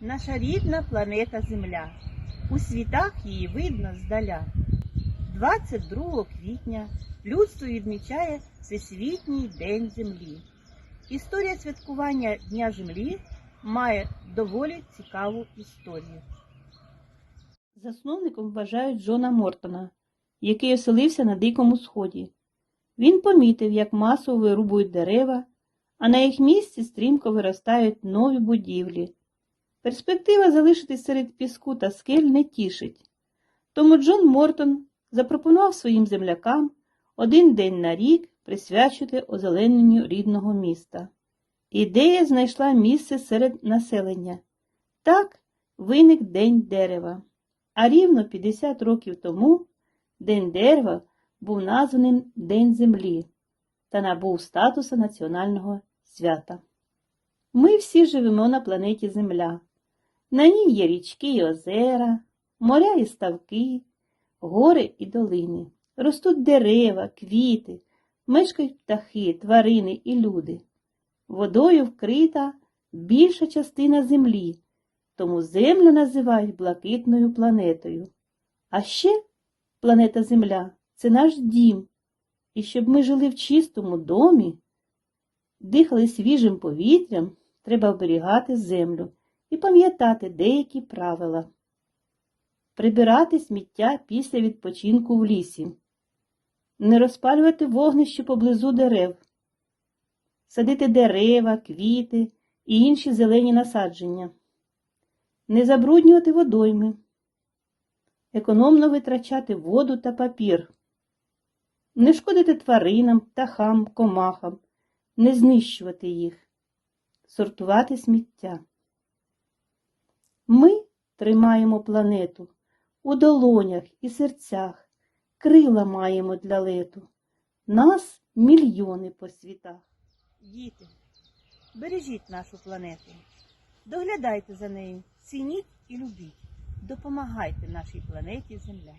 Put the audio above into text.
Наша рідна планета Земля. У світах її видно здаля. 22 квітня людство відмічає Всесвітній день Землі. Історія святкування Дня Землі має доволі цікаву історію. Засновником вважають Джона Мортона, який оселився на Дикому Сході. Він помітив, як масово вирубують дерева, а на їх місці стрімко виростають нові будівлі. Перспектива залишитись серед піску та скель не тішить. Тому Джон Мортон запропонував своїм землякам один день на рік присвячити озелененню рідного міста. Ідея знайшла місце серед населення. Так виник День дерева. А рівно 50 років тому День дерева був названим День землі та набув статусу національного свята. Ми всі живемо на планеті Земля. На ній є річки і озера, моря і ставки, гори і долини. Ростуть дерева, квіти, мешкають птахи, тварини і люди. Водою вкрита більша частина землі, тому землю називають блакитною планетою. А ще планета Земля це наш дім. І щоб ми жили в чистому домі, дихали свіжим повітрям, треба оберігати землю і пам'ятати деякі правила. Прибирати сміття після відпочинку в лісі, не розпалювати вогнище поблизу дерев, садити дерева, квіти і інші зелені насадження, не забруднювати водойми, економно витрачати воду та папір, не шкодити тваринам, птахам, комахам, не знищувати їх, сортувати сміття. Ми тримаємо планету у долонях і серцях, крила маємо для лету. Нас мільйони по світах. Діти, бережіть нашу планету, доглядайте за нею, цініть і любіть, допомагайте нашій планеті Земля.